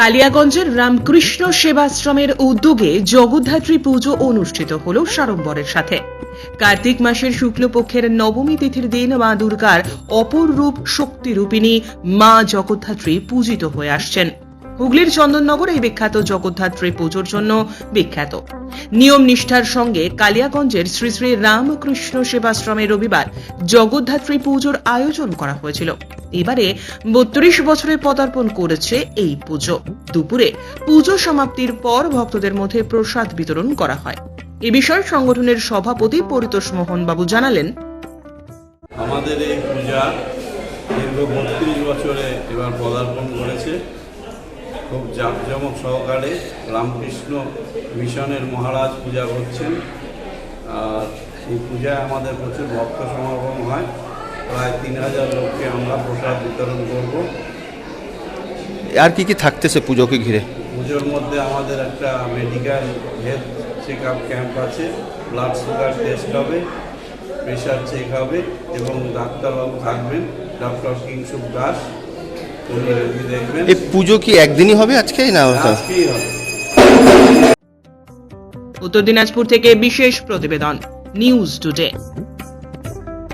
কালিয়াগঞ্জের রামকৃষ্ণ সেবাশ্রমের উদ্যোগে জগদ্ধাত্রী পুজো অনুষ্ঠিত হল সাড়ম্বরের সাথে। কার্তিক মাসের শুক্লপক্ষের নবমী তিথির দিন মা দুর্গার অপর রূপ শক্তিরূপিণী মা জগদ্ধাত্রী পূজিত হয়ে আসছেন। হুগলির চন্দননগর এই বিখ্যাত জগদ্ধাত্রী পুজোর জন্য বিখ্যাত। নিয়ম নিষ্ঠার সঙ্গে কালিয়াগঞ্জের শ্রী শ্রী রামকৃষ্ণ সেবাশ্রমে রবিবার জগদ্ধাত্রী পুজোর আয়োজন করা হয়েছিল। এবারে বত্রিশ বছরে পদার্পণ করেছে এই পুজো। দুপুরে পুজো সমাপ্তির পর ভক্তদের মধ্যে প্রসাদ বিতরণ করা হয়। এ বিষয়ে সংগঠনের সভাপতি পরিতোষ মোহন বাবু জানালেন। আমাদের এই পূজা দীর্ঘ বত্রিশ বছরে এবার পদার্পণ করেছে। খুব জাঁকজমক সহকারে রামকৃষ্ণ মিশনের মহারাজ পূজা করছেন। আর এই পূজায় আমাদের প্রচুর ভক্ত সমাগম হয়। প্রায় তিন হাজার লোককে আমরা প্রসাদ বিতরণ করব। আর কি কি থাকতেছে পুজোকে ঘিরে? পুজোর মধ্যে আমাদের একটা medical health check up camp আছে। ব্লাড সুগার টেস্ট হবে প্রেশার চেক হবে এবং ডাক্তারবাবু থাকবেন ডক্টর কিংসুক দাস। এই পুজো কি একদিনই হবে আজকে? না উত্তর দিনাজপুর থেকে বিশেষ প্রতিবেদন নিউজ টুডে।